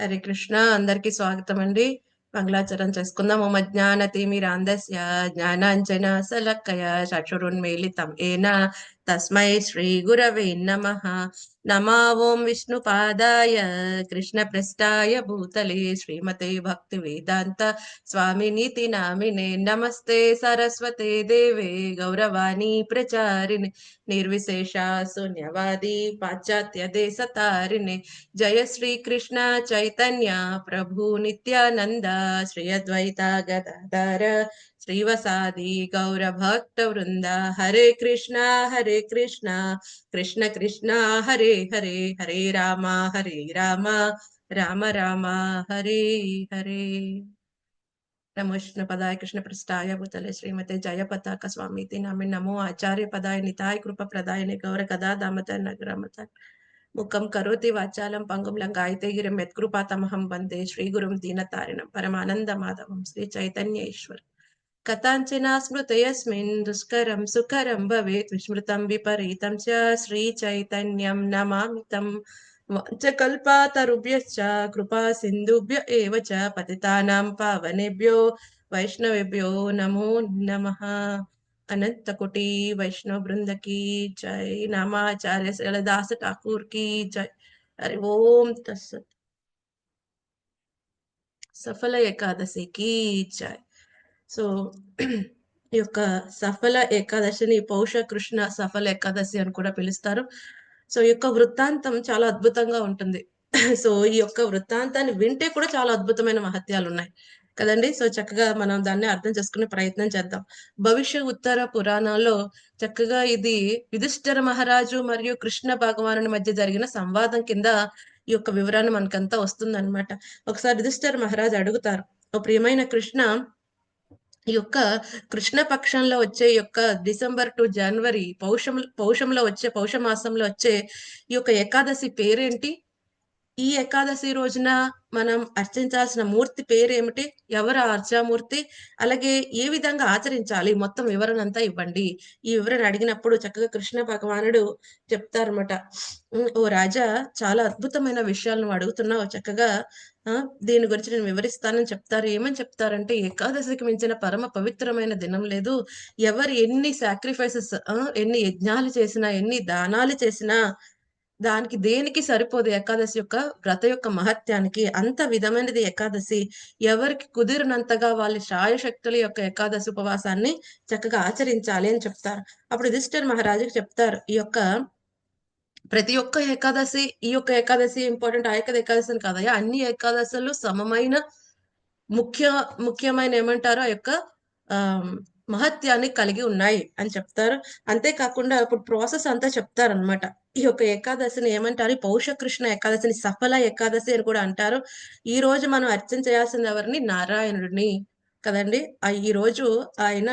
హరే కృష్ణ అందరికీ స్వాగతం అండి మంగళాచరం చేసుకుందాం ఓం అజ్ఞానతిమిరాంధస్య జ్ఞానాంజన సలక్కయ చక్షురున్మేలితం ఏనా? తస్మై శ్రీ గురవే నమ నమా ఓం విష్ణుపాదాయ కృష్ణ పృష్ఠాయ భూతలే శ్రీమతే భక్తి వేదాంత స్వామినితి నామినే నమస్తే సరస్వతే దేవే గౌరవాణి ప్రచారిణి నిర్విశేష శూన్యవాది పాశ్చాత్య దేశ తారిణి జయ శ్రీ కృష్ణ చైతన్య ప్రభు నిత్యానంద శ్రీ అద్వైత గదాధర శ్రీవసాది గౌర భక్త వృంద హరే కృష్ణ హరే కృష్ణ. కృష్ణ కృష్ణ హరే హరే. హరే రామ హరే రామ. రామ రామ హరే హరే. నమో పదాయ కృష్ణ పృష్ఠాయ భూతలే శ్రీమతే జయ పతాక స్వామితి నామి. నమో ఆచార్య పదాయ నితాయ కృప ప్రదాయని గౌర కథా దామత నగరమత. ముఖం కరోతి వాచాలం పంగుం లంగాయితే గిరిం యత్కృపాతమహం వందే. శ్రీ గురుం దీనతారిణం పరమానంద మాధవం. శ్రీ చైతన్య कथाचना स्मृतस्म दुष्करं सुकरं भवेत् विपरीत चैतन्यम नमा श्रीचैतन्यं कृपा सिंधुभ्य पति पावनेभ्यो, वैष्णवभ्यो नमो नम। अनकोटी वैष्णव बृंद की जय। नामाचार्य सरदास ठाकुर की जय। हरि ओम तत्सत। सफल एकादशी की जय। సో ఈ యొక్క సఫల ఏకాదశిని పౌష కృష్ణ సఫల ఏకాదశి అని కూడా పిలుస్తారు. సో ఈ యొక్క వృత్తాంతం చాలా అద్భుతంగా ఉంటుంది. సో ఈ యొక్క వృత్తాంతాన్ని వింటే కూడా చాలా అద్భుతమైన మహత్యాలు ఉన్నాయి కదండి? సో చక్కగా మనం దాన్ని అర్థం చేసుకునే ప్రయత్నం చేద్దాం. భవిష్య ఉత్తర పురాణాల్లో చక్కగా ఇది యుధిష్ఠర మహారాజు మరియు కృష్ణ భగవానుని మధ్య జరిగిన సంవాదం కింద ఈ యొక్క వివరాన్ని మనకంతా వస్తుందన్నమాట. ఒకసారి యుధిష్ఠర మహారాజు అడుగుతారు ఓ ప్రియమైన కృష్ణ ఈ యొక్క కృష్ణ పక్షంలో వచ్చే యొక్క డిసెంబర్ టు జనవరి పౌషం పౌషంలో వచ్చే పౌష మాసంలో వచ్చే ఈ యొక్క ఏకాదశి పేరేంటి? ఈ ఏకాదశి రోజున మనం అర్చించాల్సిన మూర్తి పేరేమిటి? ఎవరు అర్చామూర్తి? అలాగే ఏ విధంగా ఆచరించాలి? మొత్తం వివరణ అంతా ఇవ్వండి. ఈ వివరణ అడిగినప్పుడు చక్కగా కృష్ణ భగవానుడు చెప్తారన్నమాట. ఓ రాజా చాలా అద్భుతమైన విషయాలు అడుగుతున్నావు. చక్కగా దీని గురించి నేను వివరిస్తానని చెప్తారు. ఏమని చెప్తారంటే ఏకాదశికి మించిన పరమ పవిత్రమైన దినం లేదు. ఎవరు ఎన్ని సాక్రిఫైసెస్ ఎన్ని యజ్ఞాలు చేసినా ఎన్ని దానాలు చేసినా దానికి దేనికి సరిపోదు ఏకాదశి యొక్క వ్రత యొక్క మహత్యానికి? అంత విధమైనది ఏకాదశి. ఎవరికి కుదిరినంతగా వాళ్ళ శాయశక్తుల యొక్క ఏకాదశి ఉపవాసాన్ని చక్కగా ఆచరించాలి అని చెప్తారు. అప్పుడు రిజిస్టర్ మహారాజుకి చెప్తారు. ఈ యొక్క ప్రతి ఒక్క ఏకాదశి ఈ యొక్క ఏకాదశి ఇంపార్టెంట్ ఆ యొక్క ఏకాదశి అని కాదయ్యా. అన్ని ఏకాదశులు సమమైన ముఖ్య ముఖ్యమైన ఏమంటారు? ఆ యొక్క ఆ మహత్యాన్ని కలిగి ఉన్నాయి అని చెప్తారు. అంతేకాకుండా ఇప్పుడు ప్రాసెస్ అంతా చెప్తారనమాట ఈ యొక్క ఏకాదశిని ఏమంటారు? ఈ పౌషకృష్ణ ఏకాదశిని సఫల ఏకాదశి అని కూడా అంటారు. ఈ రోజు మనం అర్చన చేయాల్సింది ఎవరిని? నారాయణుడిని కదండి. ఈ రోజు ఆయన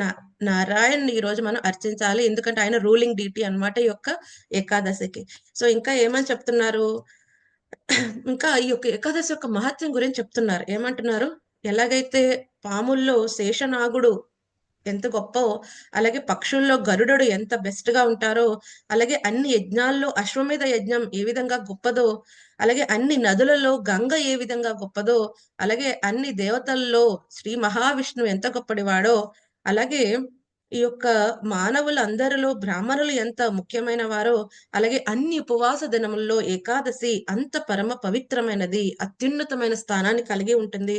నా నారాయణ్ ఈ రోజు మనం అర్చించాలి. ఎందుకంటే ఆయన రూలింగ్ డీటీ అన్నమాట ఈ యొక్క ఏకాదశికి. సో ఇంకా ఏమని చెప్తున్నారు? ఇంకా ఈ యొక్క ఏకాదశి యొక్క మహత్యం గురించి చెప్తున్నారు. ఏమంటున్నారు? ఎలాగైతే పాముల్లో శేషనాగుడు ఎంత గొప్పో అలాగే పక్షుల్లో గరుడడు ఎంత బెస్ట్గా ఉంటారో అలాగే అన్ని యజ్ఞాల్లో అశ్వమేధ యజ్ఞం ఏ విధంగా గొప్పదో అలాగే అన్ని నదులలో గంగ ఏ విధంగా గొప్పదో అలాగే అన్ని దేవతల్లో శ్రీ మహావిష్ణువు ఎంత గొప్పడివాడో అలాగే ఈ యొక్క మానవులందరిలో బ్రాహ్మణులు ఎంత ముఖ్యమైన వారో అలాగే అన్ని ఉపవాస దినముల్లో ఏకాదశి అంత పరమ పవిత్రమైనది అత్యున్నతమైన స్థానాన్ని కలిగి ఉంటుంది.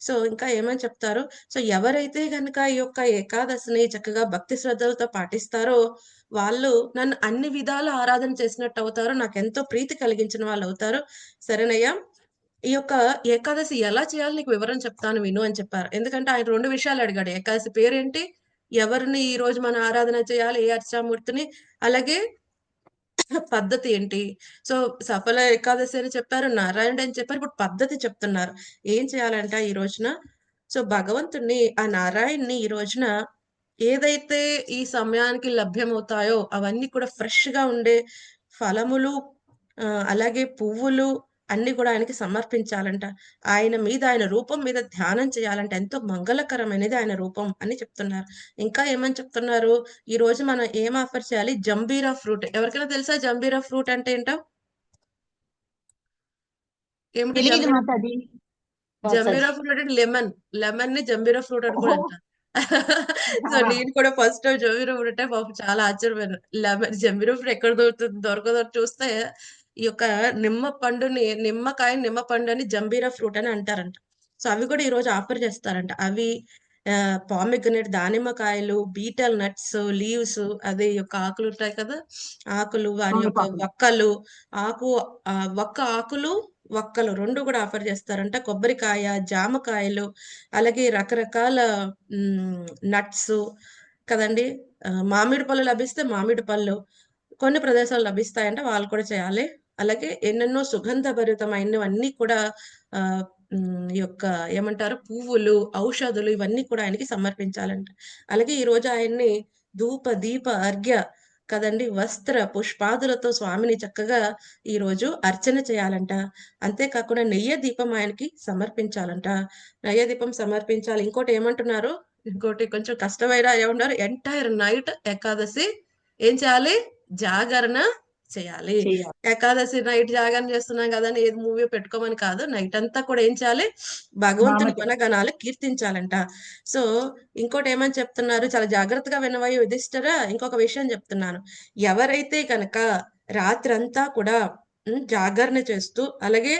సో ఇంకా ఏమని చెప్తారు? సో ఎవరైతే కనుక ఈ యొక్క ఏకాదశిని చక్కగా భక్తి శ్రద్ధలతో పాటిస్తారో వాళ్ళు నన్ను అన్ని విధాల ఆరాధన చేసినట్టు అవుతారు నాకు ఎంతో ప్రీతి కలిగించిన వాళ్ళు అవుతారు సరేనయ్యా? ఈ యొక్క ఏకాదశి ఎలా చేయాలి నీకు వివరం చెప్తాను విను అని చెప్పారు. ఎందుకంటే ఆయన రెండు విషయాలు అడిగాడు. ఏకాదశి పేరేంటి? ఎవరిని ఈ రోజు మనం ఆరాధన చేయాలి? ఏ అర్చామూర్తిని అలాగే పద్ధతి ఏంటి? సో సఫల ఏకాదశి అని చెప్పారు నారాయణుడు అని చెప్పారు ఇప్పుడు పద్ధతి చెప్తున్నారు. ఏం చేయాలంట ఈ రోజున? సో భగవంతుణ్ణి ఆ నారాయణ్ణి ఈ రోజున ఏదైతే ఈ సమయానికి లభ్యమవుతాయో అవన్నీ కూడా ఫ్రెష్గా ఉండే ఫలములు అలాగే పువ్వులు అన్ని కూడా ఆయనకి సమర్పించాలంట. ఆయన మీద ఆయన రూపం మీద ధ్యానం చేయాలంటే. ఎంతో మంగళకరమైనది ఆయన రూపం అని చెప్తున్నారు. ఇంకా ఏమని చెప్తున్నారు? ఈ రోజు మనం ఏం ఆఫర్ చేయాలి? జంబీరా ఫ్రూట్. ఎవరికైనా తెలుసా జంబీరా ఫ్రూట్ అంటే ఏంటో? ఏమిటి జంబీరా ఫ్రూట్ అంటే లెమన్. లెమన్‌ని జంబీరా ఫ్రూట్ అని కూడా అంటారు. సో, నేను కూడా ఫస్ట్ టైమ్ జంబీరా ఫ్రూట్ అంటే పాపం చాలా ఆశ్చర్యపోయాను. లెమన్. జంబీరా ఫ్రూట్ ఎక్కడ దొరుకుతుంది? దొరకదో చూస్తే ఈ యొక్క నిమ్మ పండుని నిమ్మకాయ, నిమ్మ పండుని జంబీరా ఫ్రూట్ అని అంటారంట. సో, అవి కూడా ఈరోజు ఆఫర్ చేస్తారంట. అవి పామిగ్రనేట్ దానిమ్మకాయలు, బీటల్ నట్స్, లీవ్స్ అదే యొక్క ఆకులుంటాయి కదా! ఆకులు, వారి యొక్క వక్కలు, ఆకు వక్క ఆకులు, వక్కలు 2 కూడా ఆఫర్ చేస్తారంట. కొబ్బరికాయ, జామకాయలు, అలాగే రకరకాల నట్సు కదండీ! మామిడి పళ్ళు లభిస్తే మామిడి పళ్ళు, కొన్ని ప్రదేశాల్లో లభిస్తాయంట. వాళ్ళు కూడా చేయాలి. అలాగే ఎన్నెన్నో సుగంధభరితమైనవన్నీ కూడా ఆ ఈ యొక్క ఏమంటారు పువ్వులు, ఔషధులు ఇవన్నీ కూడా ఆయనకి సమర్పించాలంట. అలాగే ఈ రోజు ఆయన్ని ధూప, దీప, అర్ఘ్య కదండీ! వస్త్ర, పుష్పాదులతో స్వామిని చక్కగా ఈరోజు అర్చన చేయాలంట. అంతే కాకుండా నెయ్య దీపం ఆయనకి సమర్పించాలంట. నెయ్య దీపం సమర్పించాలి. ఇంకోటి ఏమంటున్నారు? ఇంకోటి కొంచెం కష్టమైన ఏమంటారు ఎంటైర్ నైట్ ఏకాదశి ఏం చేయాలి? జాగరణ చేయాలి. ఏకాదశి నైట్ జాగరణ చేస్తున్నాం గదని ఏది మూవీ పెట్టుకోమని కాదు. నైట్ అంతా కూడా ఏం చేయాలి? భగవంతుని. గుణగణాలు కీర్తించాలంట. సో, ఇంకోటేమని చెప్తున్నారు? చాలా జాగ్రత్తగా వినవయ్య యుధిష్ఠిరా! ఇంకొక విషయం చెప్తున్నాను. ఎవరైతే గనక రాత్రంతా కూడా జాగరణ చేస్తూ అలాగే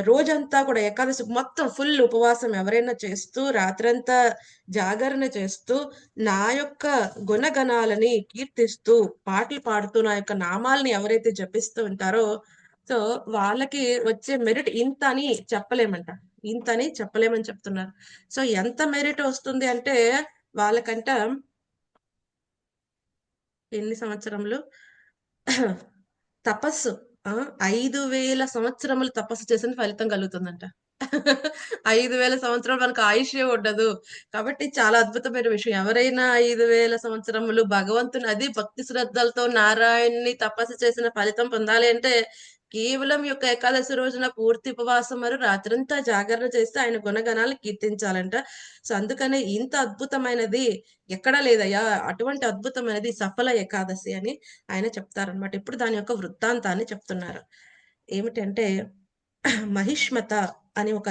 రోజంతా కూడా ఏకాదశి మొత్తం ఫుల్ ఉపవాసం ఎవరైనా చేస్తూ రాత్రంతా జాగరణ చేస్తూ నా యొక్క గుణగణాలని కీర్తిస్తూ, పాటలు పాడుతూ, నా యొక్క నామాలని ఎవరైతే జపిస్తూ ఉంటారో, సో, వాళ్ళకి వచ్చే మెరిట్ ఇంత అని చెప్పలేమంట. ఇంత అని చెప్పలేమని చెప్తున్నారు. సో, ఎంత మెరిట్ వస్తుంది అంటే వాళ్ళకంట ఎన్ని సంవత్సరంలో తపస్సు. ఆ! 5000 సంవత్సరములు తపస్సు చేసిన ఫలితం కలుగుతుందంట. ఐదు వేల సంవత్సరాలు మనకు ఆయుష్షే ఉండదు. కాబట్టి చాలా అద్భుతమైన విషయం. ఎవరైనా ఐదు వేల సంవత్సరములు భగవంతుని అది భక్తి శ్రద్ధలతో నారాయణ్‌ని తపస్సు చేసిన ఫలితం పొందాలి అంటే, కేవలం యొక్క ఏకాదశి రోజున పూర్తి ఉపవాసం మరియు రాత్రంతా జాగరణ చేస్తే ఆయన గుణగణాలు కీర్తించాలంట. సో, అందుకనే ఇంత అద్భుతమైనది ఎక్కడా లేదయ్యా! అటువంటి అద్భుతమైనది సఫల ఏకాదశి అని ఆయన చెప్తారనమాట. ఇప్పుడు దాని యొక్క వృత్తాంతాన్ని చెప్తున్నారు. ఏమిటంటే మహిష్మత అని ఒక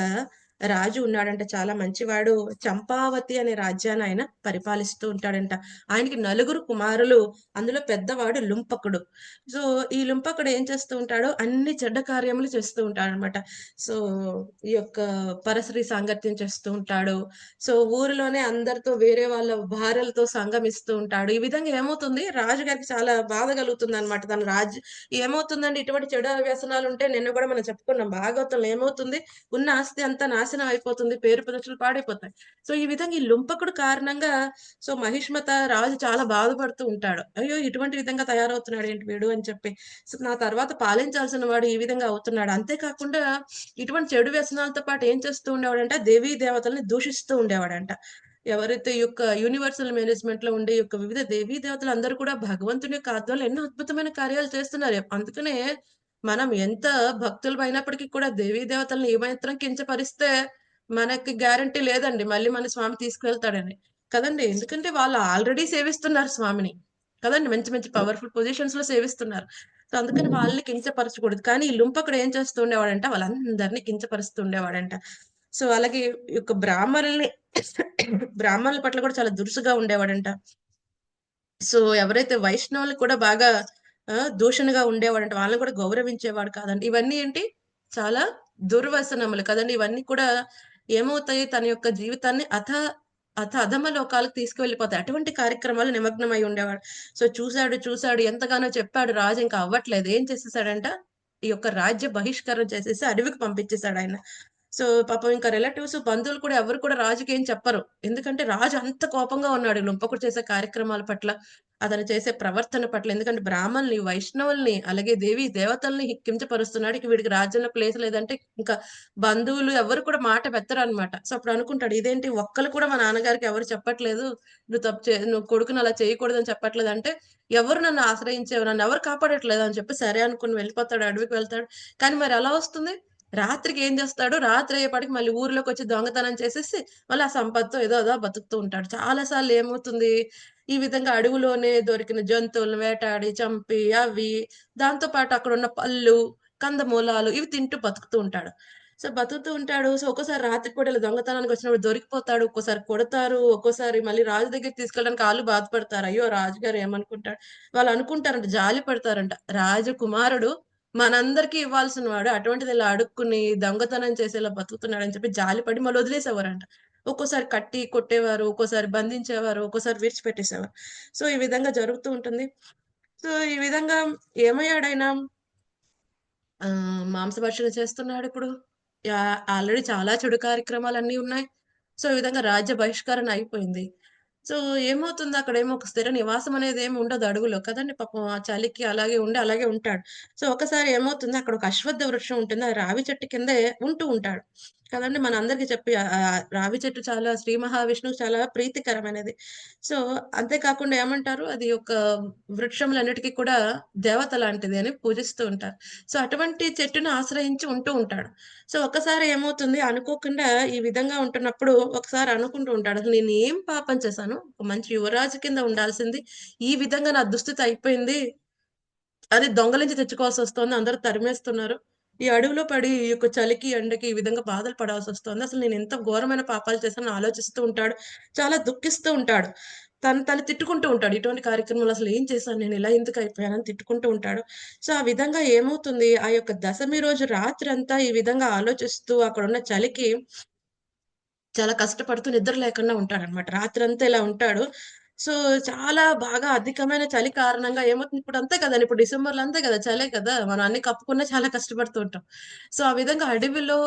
రాజు ఉన్నాడంట. చాలా మంచివాడు. చంపావతి అనే రాజ్యాన్ని ఆయన పరిపాలిస్తూ ఉంటాడంట. ఆయనకి నలుగురు కుమారులు. అందులో పెద్దవాడు లుంపకుడు. సో, ఈ లుంపకుడు ఏం చేస్తూ ఉంటాడు, అన్ని చెడ్డ కార్యములు చేస్తూ ఉంటాడు అనమాట సో, ఈ యొక్క పరశ్రీ సాంగత్యం చేస్తూ ఉంటాడు. సో, ఊరిలోనే అందరితో వేరే వాళ్ళ భార్యలతో సంగమిస్తూ ఉంటాడు. ఈ విధంగా ఏమవుతుంది, రాజు గారికి చాలా బాధ కలుగుతుందనమాట. తన రాజు ఏమవుతుందండి ఇటువంటి చెడు వ్యసనాలు ఉంటే నిన్న కూడా మనం చెప్పుకున్నాం. భాగవతంలో ఏమవుతుంది, ఉన్న ఆస్తి అంతా నాశనం అయిపోతుంది. పేరు ప్రతిష్టలు పాడైపోతాయి. సో, ఈ విధంగా ఈ లుంపకుడు కారణంగా సో, మహిష్మత రాజు చాలా బాధపడుతూ ఉంటాడు. అయ్యో! ఇటువంటి విధంగా తయారవుతున్నాడేంటి వీడు అని చెప్పి. సో, నా తర్వాత పాలించాల్సిన వాడు ఈ విధంగా అవుతున్నాడు. అంతే కాకుండా ఇటువంటి చెడు వ్యసనాలతో పాటు ఏం చేస్తూ ఉండేవాడంట దేవీ దేవతల్ని దూషిస్తూ ఉండేవాడంట. ఎవరైతే యొక్క యూనివర్సల్ మేనేజ్మెంట్లో ఉండే యొక్క వివిధ దేవీ దేవతలందరూ కూడా భగవంతుని యొక్క ఆధ్వర్యంలో ఎన్నో అద్భుతమైన కార్యాలు చేస్తున్నారు. అందుకనే మనం ఎంత భక్తులు అయినప్పటికీ కూడా దేవీ దేవతలను ఏమాత్రం కించపరిస్తే మనకి గ్యారంటీ లేదండి. మళ్ళీ మన స్వామి తీసుకువెళ్తాడని. కదండి ఎందుకంటే వాళ్ళు ఆల్రెడీ సేవిస్తున్నారు స్వామిని. కదండి మంచి మంచి పవర్‌ఫుల్ పొజిషన్స్‌లో సేవిస్తున్నారు. సో, అందుకని వాళ్ళని కించపరచకూడదు. కానీ ఈ లుంపకుడు ఏం చేస్తూ ఉండేవాడంటే వాళ్ళందరిని కించపరుస్తూ ఉండేవాడంట. సో, అలాగే ఈ యొక్క బ్రాహ్మణుల్ని బ్రాహ్మణుల పట్ల కూడా చాలా దురుసుగా ఉండేవాడంట. సో, ఎవరైతే వైష్ణవులు కూడా బాగా దూషణగా ఉండేవాడంట. వాళ్ళని కూడా గౌరవించేవాడు కాదండి ఇవన్నీ ఏంటి? చాలా దుర్వ్యసనములు కదండి ఇవన్నీ కూడా ఏమవుతాయి? తన యొక్క జీవితాన్ని అథ అథ అధమ లోకాలకు తీసుకువెళ్ళిపోతాయి. అటువంటి కార్యక్రమాలు నిమగ్నమై ఉండేవాడు. సో, చూసాడు, చూసాడు ఎంతగానో చెప్పాడు రాజు ఇంకా అవ్వట్లేదు. ఏం చేసేసాడంట? ఈ యొక్క రాజ్య బహిష్కరణ చేసేసి అడవికి పంపించేశాడు ఆయన సో, పాపం ఇంకా రిలేటివ్స్, బంధువులు కూడా ఎవరు కూడా రాజుకి ఏం చెప్పరు. ఎందుకంటే రాజు అంత కోపంగా ఉన్నాడు లుంపకుడు చేసే కార్యక్రమాల పట్ల, అతను చేసే ప్రవర్తన పట్ల. ఎందుకంటే బ్రాహ్మణుల్ని, వైష్ణవుల్ని, అలాగే దేవి దేవతల్ని హి కించపరుస్తున్నాడు. ఇక వీడికి రాజ్యంలో ప్లేస్ లేదంటే ఇంకా బంధువులు ఎవ్వరు కూడా మాట పెత్తరు అనమాట సో, అప్పుడు అనుకుంటాడు ఇదేంటి ఒక్కళ్ళు కూడా మా నాన్నగారికి ఎవరు చెప్పట్లేదు. నువ్వు తప్పు చే నువ్వు కొడుకుని అలా చేయకూడదు అని చెప్పట్లేదు అంటే ఎవరు నన్ను ఆశ్రయించేవారు, నన్ను ఎవరు కాపాడట్లేదు అని చెప్పి సరే అనుకుని వెళ్ళిపోతాడు. అడవికి వెళ్తాడు. కానీ మరి ఎలా వస్తుంది? రాత్రికి ఏం చేస్తాడు, రాత్రి అయ్యేపాటికి మళ్ళీ ఊర్లోకి వచ్చి దొంగతనం చేసేసి, మళ్ళీ ఆ సంపత్తో ఏదో అదో బతుకుతూ ఉంటాడు. చాలా సార్లు ఏమవుతుంది, ఈ విధంగా అడవిలోనే దొరికిన జంతువులను వేటాడి, చంపి, అవి దాంతో పాటు అక్కడున్న పళ్ళు, కందమూలాలు ఇవి తింటూ బతుకుతూ ఉంటాడు. సో, బతుకుతూ ఉంటాడు. సో, ఒక్కోసారి రాత్రి పూటల దొంగతనానికి వచ్చినప్పుడు దొరికిపోతాడు. ఒక్కోసారి కొడతారు. ఒక్కోసారి మళ్ళీ రాజు దగ్గరికి తీసుకెళ్ళడానికి వాళ్ళు బాధపడతారు. అయ్యో! రాజుగారు ఏమనుకుంటాడు? వాళ్ళు అనుకుంటారంట, జాలి పడతారంట. రాజకుమారుడు మనందరికి ఇవ్వాల్సిన వాడు. అటువంటిది ఇలా అడుక్కుని దొంగతనం చేసేలా బతుకుతున్నాడు అని చెప్పి జాలిపడి మళ్ళీ వదిలేసేవారంట. ఒక్కోసారి కట్టి కొట్టేవారు. ఒక్కోసారి బంధించేవారు. ఒక్కోసారి విడిచిపెట్టేసేవారు. సో, ఈ విధంగా జరుగుతూ ఉంటుంది. సో, ఈ విధంగా ఏమయ్యాడైనా మాంసభక్షణ చేస్తున్నాడు ఇప్పుడు ఆల్రెడీ చాలా చెడు కార్యక్రమాలు అన్నీ ఉన్నాయి. సో, ఈ విధంగా రాజ్య బహిష్కరణ అయిపోయింది. సో, ఏమవుతుంది అక్కడ ఏమో ఒక స్థిర నివాసం అనేది ఏమి ఉండదు అడుగులో కదండి పాపం ఆ చలికి అలాగే ఉండి, అలాగే ఉంటాడు. సో, ఒకసారి ఏమవుతుంది అక్కడ ఒక అశ్వత్థ వృక్షం ఉంటుంది. ఆ రావి చెట్టు కిందే ఉంటూ ఉంటాడు. కాదండి మన అందరికి చెప్పి రావి చెట్టు చాలా శ్రీ మహావిష్ణువు చాలా ప్రీతికరమైనది. సో, అంతే కాకుండా ఏమంటారు అది ఒక వృక్షములన్నిటికీ కూడా దేవత లాంటిది అని పూజిస్తూ ఉంటారు. సో, అటువంటి చెట్టుని ఆశ్రయించి ఉంటూ ఉంటాడు. సో, ఒక్కసారి ఏమవుతుంది అనుకోకుండా ఈ విధంగా ఉంటున్నప్పుడు ఒకసారి అనుకుంటూ ఉంటాడు. అసలు ఏం పాపం చేశాను చేశాను? ఒక మంచి యువరాజు కింద ఉండాల్సింది. ఈ విధంగా నా దుస్థితి అయిపోయింది. అది దొంగలించి తెచ్చుకోవాల్సొస్తోంది. అందరూ తరిమేస్తున్నారు. ఈ అడవిలో పడి ఈ యొక్క చలికి, ఎండకి ఈ విధంగా బాధలు పడాల్సి వస్తుంది అసలు నేను ఎంత ఘోరమైన పాపాలు చేశాను ఆలోచిస్తూ ఉంటాడు. చాలా దుఃఖిస్తూ ఉంటాడు. తను తను తిట్టుకుంటూ ఉంటాడు. ఇటువంటి కార్యక్రమాలు అసలు ఏం చేశాను నేను ఇలా ఎందుకు అయిపోయానని తిట్టుకుంటూ ఉంటాడు. సో, ఆ విధంగా ఏమవుతుంది ఆ యొక్క దశమి రోజు రాత్రంతా ఈ విధంగా ఆలోచిస్తూ అక్కడ ఉన్న చలికి చాలా కష్టపడుతూ నిద్ర లేకుండా ఉంటాడనమాట. రాత్రంతా ఇలా ఉంటాడు. సో, చాలా బాగా అధికమైన చలి కారణంగా ఏమవుతుంది ఇప్పుడు అంతే కదా ఇప్పుడు డిసెంబర్‌లో అంతే కదా! చలే కదా! మనం అన్ని కప్పుకున్నా చాలా కష్టపడుతూ ఉంటాం. సో, ఆ విధంగా అడవిలో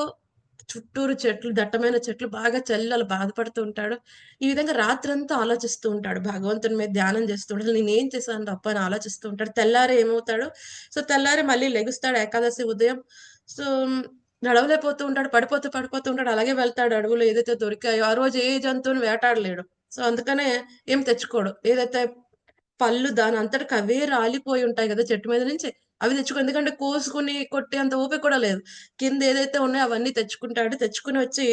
చుట్టూరు చెట్లు, దట్టమైన చెట్లు బాగా చల్లలు బాధపడుతూ ఉంటాడు. ఈ విధంగా రాత్రంతా ఆలోచిస్తూ ఉంటాడు. భగవంతుని మీద ధ్యానం చేస్తూ ఉంటాడు. నేను నేనేం చేశాను తప్ప అని ఆలోచిస్తూ ఉంటాడు. తెల్లారి ఏమవుతాడు? సో, తెల్లారి మళ్ళీ లెగుస్తాడు ఏకాదశి ఉదయం. సో, నడవలేకపోతూ ఉంటాడు. పడిపోతూ, పడిపోతూ ఉంటాడు. అలాగే వెళ్తాడు అడవులు ఏదైతే దొరికాయో ఆ రోజు ఏ జంతువుని వేటాడలేడు. సో, అందుకనే ఏం తెచ్చుకోడు. ఏదైతే పళ్ళు దాని అంతటికి అవే రాలిపోయి ఉంటాయి కదా చెట్టు మీద నుంచి. అవి తెచ్చుకో ఎందుకంటే కోసుకొని కొట్టేంత ఓపిక కూడా లేదు. కింద ఏదైతే ఉన్నాయో అవన్నీ తెచ్చుకుంటాడు. తెచ్చుకొని వచ్చి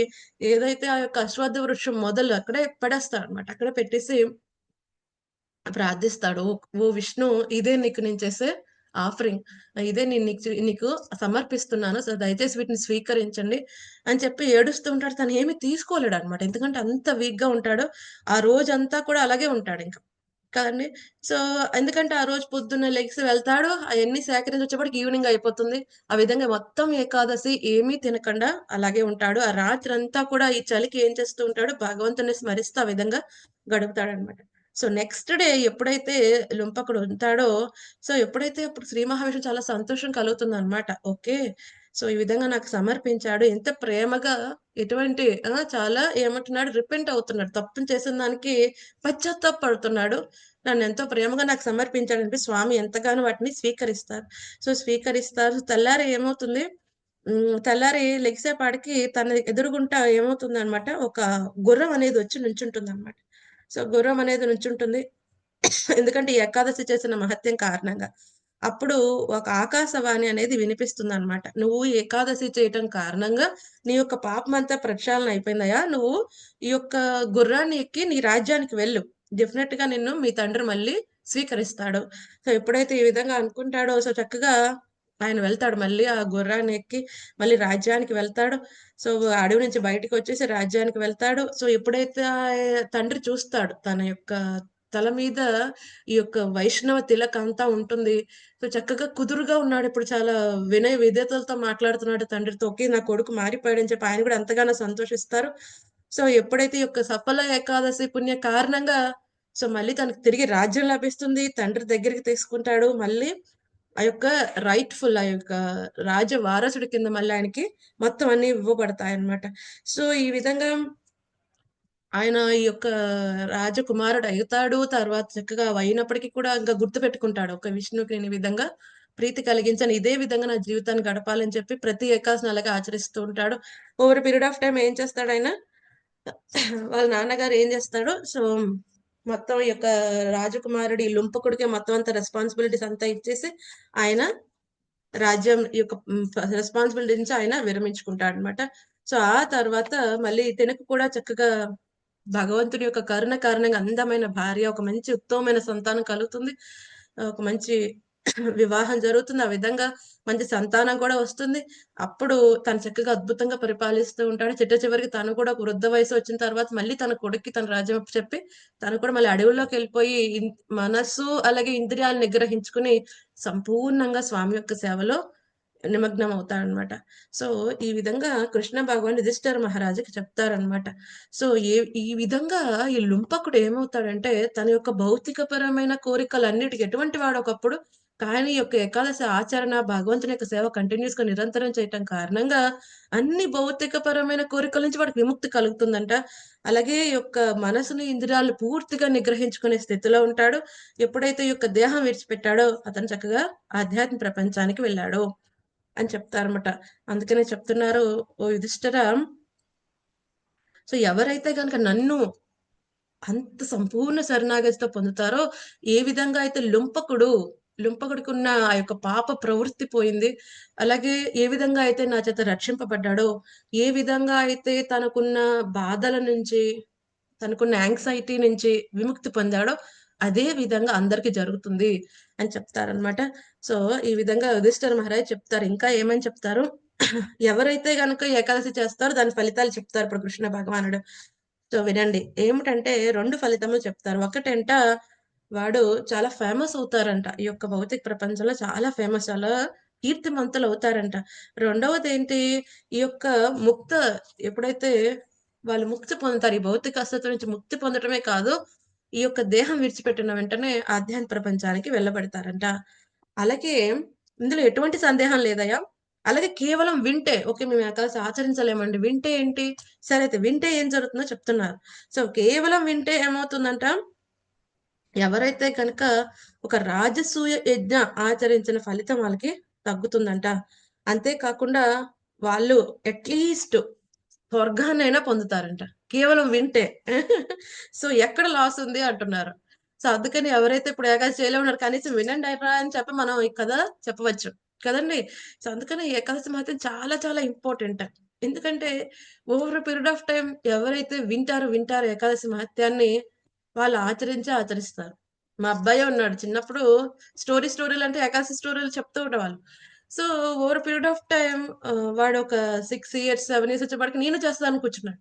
ఏదైతే ఆ యొక్క అశ్వద్ధ వృక్షం మొదలు అక్కడే పడేస్తాడు అనమాట అక్కడ పెట్టేసి ప్రార్థిస్తాడు. ఓ విష్ణు ఇదే నీకు నేను చేసే ఆఫరింగ్. ఇదే నేను నీకు నీకు సమర్పిస్తున్నాను. సో, దయచేసి వీటిని స్వీకరించండి అని చెప్పి ఏడుస్తూ ఉంటాడు. తను ఏమి తీసుకోలేడన్నమాట. ఎందుకంటే అంత వీక్‌గా ఉంటాడు. ఆ రోజంతా కూడా అలాగే ఉంటాడు ఇంకా కదండీ! సో, ఎందుకంటే ఆ రోజు పొద్దున్న లెగ్స్ వెళ్తాడు. అవన్నీ సేకరించి వచ్చేప్పటికి ఈవినింగ్ అయిపోతుంది. ఆ విధంగా మొత్తం ఏకాదశి ఏమీ తినకుండా అలాగే ఉంటాడు. ఆ రాత్రంతా కూడా ఈ చలికి ఏం చేస్తూ ఉంటాడు, భగవంతుని స్మరిస్తూ ఆ విధంగా గడుపుతాడు అనమాట సో, నెక్స్ట్ డే ఎప్పుడైతే లుంపకుడు ఉంటాడో, సో, ఎప్పుడైతే అప్పుడు శ్రీ మహావిష్ణు చాలా సంతోషం కలుగుతుంది అనమాట ఓకే. సో, ఈ విధంగా నాకు సమర్పించాడు. ఎంత ప్రేమగా ఎటువంటి చాలా ఏమంటున్నాడు రిపెంట్ అవుతున్నాడు. తప్పులు చేసిన దానికి పశ్చాత్తాపడుతున్నాడు నన్ను ఎంతో ప్రేమగా నాకు సమర్పించాడని స్వామి ఎంతగానో వాటిని స్వీకరిస్తారు. సో, స్వీకరిస్తారు. తెల్లారి ఏమవుతుంది తెల్లారి లెగిసేపాటికి తన ఎదురుగుంటా ఏమవుతుందనమాట ఒక గుర్రం అనేది వచ్చి నుంచుంటుందనమాట. సో, గుర్రం అనేది నుంచుంటుంది. ఎందుకంటే ఈ ఏకాదశి చేసిన మహత్యం కారణంగా. అప్పుడు ఒక ఆకాశవాణి అనేది వినిపిస్తుంది అనమాట "నువ్వు ఏకాదశి చేయటం కారణంగా నీ యొక్క పాపం అంతా ప్రక్షాళన అయిపోయిందయా నువ్వు ఈ యొక్క గుర్రాన్ని ఎక్కి నీ రాజ్యానికి వెళ్ళు. డెఫినెట్గా నిన్ను మీ తండ్రి మళ్ళీ స్వీకరిస్తాడు." సో, ఎప్పుడైతే ఈ విధంగా అనుకుంటాడో సో, చక్కగా ఆయన వెళ్తాడు. మళ్ళీ ఆ గుర్రాన్ని ఎక్కి మళ్ళీ రాజ్యానికి వెళ్తాడు. సో, అడవి నుంచి బయటికొచ్చేసి రాజ్యానికి వెళ్తాడు. సో, ఎప్పుడైతే తండ్రి చూస్తాడు తన యొక్క తల మీద ఈ యొక్క వైష్ణవ తిలక్ అంతా ఉంటుంది. సో, చక్కగా కుదురుగా ఉన్నాడు. ఇప్పుడు చాలా వినయ విధేతలతో మాట్లాడుతున్నాడు తండ్రితో. ఓకే. నా కొడుకు మారిపోయాడని చెప్పి ఆయన కూడా ఎంతగానో సంతోషిస్తారు. సో, ఎప్పుడైతే ఈ యొక్క సఫల ఏకాదశి పుణ్య కారణంగా సో, మళ్ళీ తనకు తిరిగి రాజ్యం లభిస్తుంది. తండ్రి దగ్గరికి తీసుకుంటాడు. మళ్ళీ ఆ యొక్క రైట్‌ఫుల్ ఆ యొక్క రాజ వారసుడి కింద మళ్ళీ ఆయనకి మొత్తం అన్ని ఇవ్వబడతాయి అనమాట సో, ఈ విధంగా ఆయన ఈ యొక్క రాజకుమారుడు అవుతాడు. తర్వాత చక్కగా అయినప్పటికీ కూడా ఇంకా గుర్తు పెట్టుకుంటాడు. ఒక విష్ణుకి నేను ఈ విధంగా ప్రీతి కలిగించాను. ఇదే విధంగా నా జీవితాన్ని గడపాలని చెప్పి ప్రతి ఏకాశం అలాగే ఆచరిస్తూ ఉంటాడు. ఓవర్ పీరియడ్ ఆఫ్ టైం ఏం చేస్తాడాయన వాళ్ళ నాన్నగారు ఏం చేస్తాడు? సో, మొత్తం ఈ యొక్క రాజకుమారుడి లుంపకుడికే మొత్తం అంత రెస్పాన్సిబిలిటీస్ అంతా ఇచ్చేసి ఆయన రాజ్యం యొక్క రెస్పాన్సిబిలిటీ నుంచి ఆయన విరమించుకుంటాడు అనమాట సో, ఆ తర్వాత మళ్ళీ తినకు కూడా చక్కగా భగవంతుడి యొక్క కరుణ కారణంగా అందమైన భార్య, ఒక మంచి ఉత్తమమైన సంతానం కలుగుతుంది. ఒక మంచి వివాహం జరుగుతుంది. ఆ విధంగా మంచి సంతానం కూడా వస్తుంది. అప్పుడు తను చక్కగా అద్భుతంగా పరిపాలిస్తూ ఉంటాడు. చిట్ట చివరికి తను కూడా ఒక వృద్ధ వయసు వచ్చిన తర్వాత మళ్ళీ తన కొడుక్కి తన రాజ్యం చెప్పి తను కూడా మళ్ళీ అడవుల్లోకి వెళ్ళిపోయి మనస్సు అలాగే ఇంద్రియాలు నిగ్రహించుకొని సంపూర్ణంగా స్వామి యొక్క సేవలో నిమగ్నం అవుతాడనమాట. సో, ఈ విధంగా కృష్ణ భగవాన్ యుధిష్ఠిర మహారాజుకి చెప్తారనమాట. సో, ఏ ఈ విధంగా ఈ లుంపకుడు ఏమవుతాడంటే, తన యొక్క భౌతికపరమైన కోరికలన్నిటికి ఎటువంటి వాడు ఒకప్పుడు, కానీ యొక్క ఏకాదశి ఆచరణ, భగవంతుని యొక్క సేవ కంటిన్యూయస్‌గా నిరంతరం చేయటం కారణంగా, అన్ని భౌతికపరమైన కోరికల నుంచి వాడికి విముక్తి కలుగుతుందంట. అలాగే యొక్క మనసుని, ఇంద్రియాలు పూర్తిగా నిగ్రహించుకునే స్థితిలో ఉంటాడు. ఎప్పుడైతే యొక్క దేహం విడిచిపెట్టాడో, అతను చక్కగా ఆధ్యాత్మ ప్రపంచానికి వెళ్ళాడు. అని చెప్తారన్నమాట. అందుకనే చెప్తున్నారు, "ఓ యుధిష్ఠిరా" సో, ఎవరైతే కనుక నన్ను అంత సంపూర్ణ శరణాగతితో పొందుతారో, ఏ విధంగా అయితే లుంపకుడు, లుంపకుడికున్న ఆ యొక్క పాప ప్రవృత్తి పోయింది. అలాగే ఏ విధంగా అయితే నా చేత రక్షింపబడ్డాడో, ఏ విధంగా అయితే తనకున్న బాధల నుంచి, తనకున్న యాంక్సైటీ నుంచి విముక్తి పొందాడో, అదే విధంగా అందరికి జరుగుతుంది అని చెప్తారనమాట. సో, ఈ విధంగా యుధిష్ఠర్ మహారాజ్ చెప్తారు. ఇంకా ఏమని చెప్తారు, ఎవరైతే గనుక ఏకాదశి చేస్తారో దాని ఫలితాలు చెప్తారు ఇప్పుడు కృష్ణ భగవానుడు. సో, వినండి. ఏమిటంటే రెండు ఫలితములు చెప్తారు. ఒకటంట వాడు చాలా ఫేమస్ అవుతారంట. ఈ యొక్క భౌతిక ప్రపంచంలో చాలా ఫేమస్ చాలా రెండవది ఏంటి ఈ యొక్క ముక్త ఎప్పుడైతే వాళ్ళు ముక్తి పొందుతారు, ఈ భౌతిక అస్తిత్వం నుంచి ముక్తి పొందటమే కాదు, ఈ యొక్క దేహం విడిచిపెట్టిన వెంటనే ఆధ్యాత్మ ప్రపంచానికి వెళ్ళబడతారంట. అలాగే ఇందులో ఎటువంటి సందేహం లేదయ్యా. అలాగే కేవలం వింటే, ఓకే మేము ఏకాదశి ఆచరించలేమండి. వింటే ఏంటి? సరే అయితే వింటే ఏం జరుగుతుందో చెప్తున్నారు. సో, కేవలం వింటే ఏమవుతుందంట ఎవరైతే కనుక ఒక రాజసూయ యజ్ఞ ఆచరించిన ఫలితం వాళ్ళకి తగ్గుతుందంట. అంతేకాకుండా వాళ్ళు అట్‌లీస్ట్ స్వర్గాన్నైనా పొందుతారంట. కేవలం వింటే. సో, ఎక్కడ లాస్ ఉంది అంటున్నారు. సో, అందుకని ఎవరైతే ఇప్పుడు ఏకాదశి చేయలేమన్నారు కనీసం వినండిరా అని చెప్పి మనం ఈ కథ చెప్పవచ్చు. కదండి సో, అందుకని ఏకాదశి మాత్రం చాలా చాలా ఇంపార్టెంట్. ఎందుకంటే ఓవర్ పీరియడ్ ఆఫ్ టైం ఎవరైతే వింటారో, వింటారో ఏకాదశి మహత్యాన్ని వాళ్ళు ఆచరించి ఆచరిస్తారు. మా అబ్బాయి ఉన్నాడు. చిన్నప్పుడు స్టోరీ స్టోరీలు అంటే ఏకాశ స్టోరీలు చెప్తూ ఉండేవాళ్ళు. So, over period of time వాడు ఒక సిక్స్ ఇయర్స్, సెవెన్ ఇయర్స్ వచ్చేప్పటికి నేను చేస్తాను కూర్చున్నాడు.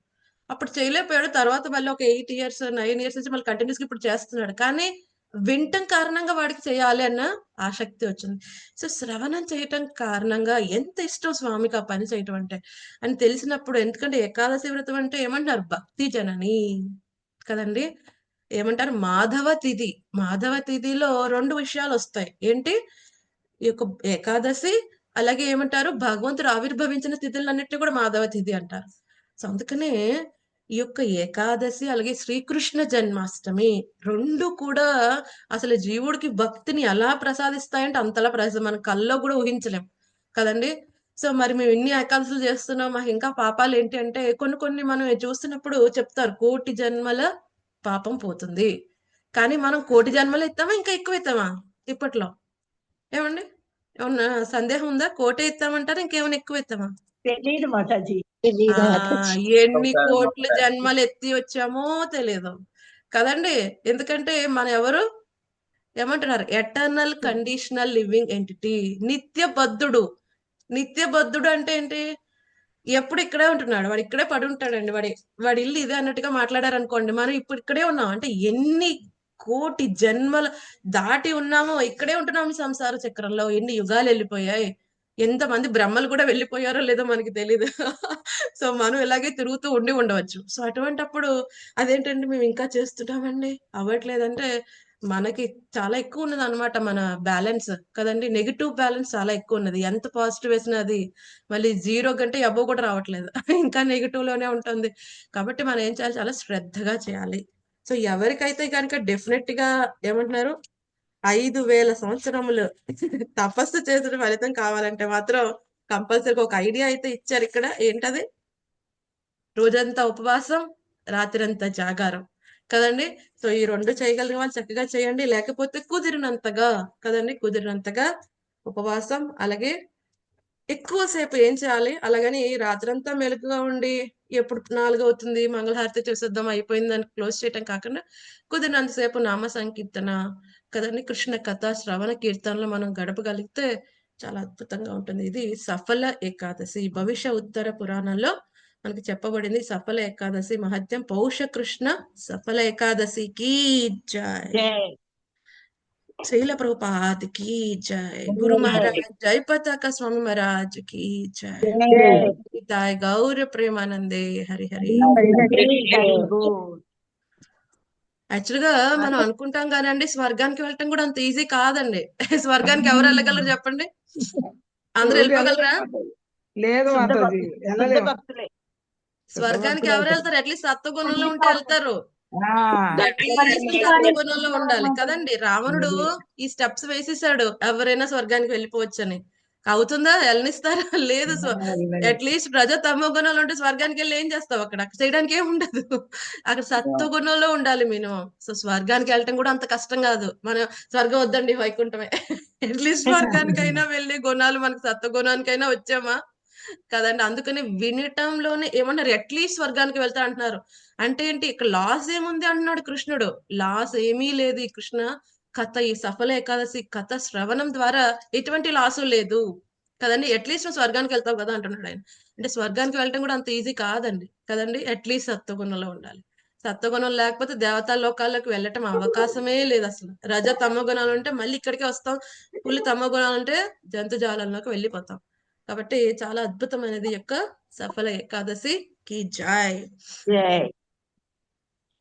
అప్పుడు చేయలేకపోయాడు. తర్వాత మళ్ళీ ఒక ఎయిట్ ఇయర్స్, నైన్ ఇయర్స్ నుంచి మళ్ళీ కంటిన్యూస్గా ఇప్పుడు చేస్తున్నాడు. కానీ వింటం కారణంగా వాడికి చేయాలి అన్న ఆసక్తి వచ్చింది. సో, శ్రవణం చేయటం కారణంగా ఎంత ఇష్టం స్వామికి ఆ పని చేయటం అంటే, అని తెలిసినప్పుడు ఎందుకంటే ఏకాదశి వ్రతం అంటే ఏమంటారు భక్తి జనని కదండీ! ఏమంటారు మాధవ తిథి. మాధవ తిథిలో రెండు విషయాలు వస్తాయి ఏంటి? ఈ యొక్క ఏకాదశి అలాగే ఏమంటారు భగవంతుడు ఆవిర్భవించిన తిథులన్నిటిని కూడా మాధవ తిథి అంటారు. సో, అందుకనే ఈ యొక్క ఏకాదశి అలాగే శ్రీకృష్ణ జన్మాష్టమి రెండు కూడా అసలు జీవుడికి భక్తిని ఎలా ప్రసాదిస్తాయంటే అంతలా ప్రస మన కల్లో కూడా ఊహించలేం. కదండీ! సో, మరి మేము ఇన్ని ఏకాదశులు చేస్తున్నాం. మాకు ఇంకా పాపాలేంటి అంటే కొన్ని కొన్ని మనం చూస్తున్నప్పుడు చెప్తారు. కోటి జన్మల పాపం పోతుంది. కానీ మనం కోటి జన్మలు ఎత్తామా? ఇంకా ఎక్కువ ఎత్తామా? ఇప్పట్లో. ఏవండి? ఏమన్నా సందేహం ఉందా? కోటే ఎత్తామంటారా? ఇంకేమైనా ఎక్కువ ఎత్తామా? తెలీదు మాతాజీ. ఎన్ని కోట్ల జన్మలు ఎత్తి వచ్చామో తెలీదు. కదండీ! ఎందుకంటే మనం ఎవరు? ఏమంటున్నారు? Eternal conditional living entity. నిత్య బద్ధుడు. నిత్య బద్ధుడు అంటే ఏంటి? ఎప్పుడు ఇక్కడే ఉంటున్నాడు. వాడు ఇక్కడే పడి ఉంటాడండి వాడి వాడి ఇల్లు ఇదే అన్నట్టుగా మాట్లాడారనుకోండి. మనం ఇప్పుడు ఇక్కడే ఉన్నాం. అంటే ఎన్ని కోటి జన్మలు దాటి ఉన్నామో, ఇక్కడే ఉంటున్నాము సంసార చక్రంలో. ఎన్ని యుగాలు వెళ్ళిపోయాయి ఎంతమంది బ్రహ్మలు కూడా వెళ్ళిపోయారో లేదో మనకి తెలియదు సో, మనం ఇలాగే తిరుగుతూ ఉండి ఉండవచ్చు. సో, అటువంటప్పుడు అదేంటండి మేము ఇంకా చేస్తుంటామండి అవ్వట్లేదంటే, మనకి చాలా ఎక్కువ ఉన్నది అనమాట మన బ్యాలెన్స్ కదండి నెగిటివ్ బ్యాలెన్స్ చాలా ఎక్కువ ఉన్నది ఎంత పాజిటివ్ వేసినా అది మళ్ళీ జీరో కంటే అబోవ్ కూడా రావట్లేదు. ఇంకా నెగిటివ్లోనే ఉంటుంది. కాబట్టి మనం ఏం చేయాలి? చాలా శ్రద్ధగా చేయాలి. సో, ఎవరికైతే గనుక డెఫినెట్గా ఏమంటున్నారు? ఐదు వేల సంవత్సరములు తపస్సు చేసిన ఫలితం కావాలంటే మాత్రం కంపల్సరీగా ఒక ఐడియా అయితే ఇచ్చారు ఇక్కడ ఏంటది? రోజంతా ఉపవాసం, రాత్రంతా జాగారం. కదండి? సో, ఈ రెండు చేయగలిగిన వాళ్ళు చక్కగా చేయండి. లేకపోతే కుదిరినంతగా కదండి? కుదిరినంతగా ఉపవాసం అలాగే ఎక్కువ సేపు ఏం చేయాలి? అలాగని రాత్రంతా మెలుగుగా ఉండి ఎప్పుడు నాలుగు అవుతుంది మంగళహారతి చేసేద్దాం అయిపోయిందని క్లోజ్ చేయటం కాకుండా కుదిరినంత సేపు నామ సంకీర్తన, కదండి? కృష్ణ కథ శ్రవణ కీర్తనలో మనం గడపగలిగితే చాలా అద్భుతంగా ఉంటుంది. ఇది సఫల ఏకాదశి. భవిష్య ఉత్తర పురాణంలో మనకి చెప్పబడింది సఫల ఏకాదశి. మహత్యం పౌష కృష్ణ సఫల ఏకాదశికి జయ శైల ప్రభుపాద్కి జయ గురు మహారాజ్ జయపతాక స్వామి మహారాజ్కి జయ తాయ్ గౌర ప్రేమానందే. హరి హరి. యాక్చువల్గా మనం అనుకుంటాం కానండి స్వర్గానికి వెళ్ళటం కూడా అంత ఈజీ కాదండి. స్వర్గానికి ఎవరు వెళ్ళగలరు చెప్పండి? అందరు వెళ్ళిపోగలరా? లేదు భక్తులే. స్వర్గానికి ఎవరు వెళ్తారు? అట్లీస్ట్ సత్వగుణంలో ఉంటే వెళ్తారు. సత్వగుణంలో ఉండాలి. కదండి రావణుడు ఈ స్టెప్స్ వేసేసాడు. ఎవరైనా స్వర్గానికి వెళ్ళిపోవచ్చని. అవుతుందా? వెళ్ళనిస్తారా? లేదు అట్లీస్ట్ ప్రజ తమ గుణంలో ఉంటే స్వర్గానికి వెళ్ళి ఏం చేస్తావు? అక్కడ అక్కడ చేయడానికి ఏం ఉండదు. అక్కడ సత్వ గుణంలో ఉండాలి మినిమం. సో స్వర్గానికి వెళ్ళటం కూడా అంత కష్టం కాదు. మనం స్వర్గం వద్దండి వైకుంఠమే. అట్లీస్ట్ స్వర్గానికైనా వెళ్ళి గుణాలు మనకి సత్వ గుణానికైనా వచ్చామా? కదండి. అందుకనే వినటంలోనే ఏమన్నారు అట్లీస్ట్ స్వర్గానికి వెళ్తా అంటున్నారు. అంటే ఏంటి ఇక్కడ లాస్ ఏముంది అంటున్నాడు కృష్ణుడు. లాస్ ఏమీ లేదు ఈ కృష్ణ. కథ ఈ సఫల ఏకాదశి కథ శ్రవణం ద్వారా ఎటువంటి లాసు లేదు. కదండి? అట్లీస్ట్ నువ్వు స్వర్గానికి వెళ్తావు కదా అంటున్నాడు ఆయన. అంటే స్వర్గానికి వెళ్ళటం కూడా అంత ఈజీ కాదండి. కదండి? అట్లీస్ట్ సత్వగుణంలో ఉండాలి. సత్వగుణం లేకపోతే దేవతా లోకాల్లోకి వెళ్ళటం అవకాశమే లేదు అసలు. రజ తమ గుణాలు ఉంటే మళ్ళీ ఇక్కడికే వస్తాం. పులి తమ గుణాలు ఉంటే జంతుజాలంలోకి వెళ్ళిపోతాం. కాబట్టి చాలా అద్భుతమైనది యొక్క సఫల ఏకాదశి కి జాయ్ జై.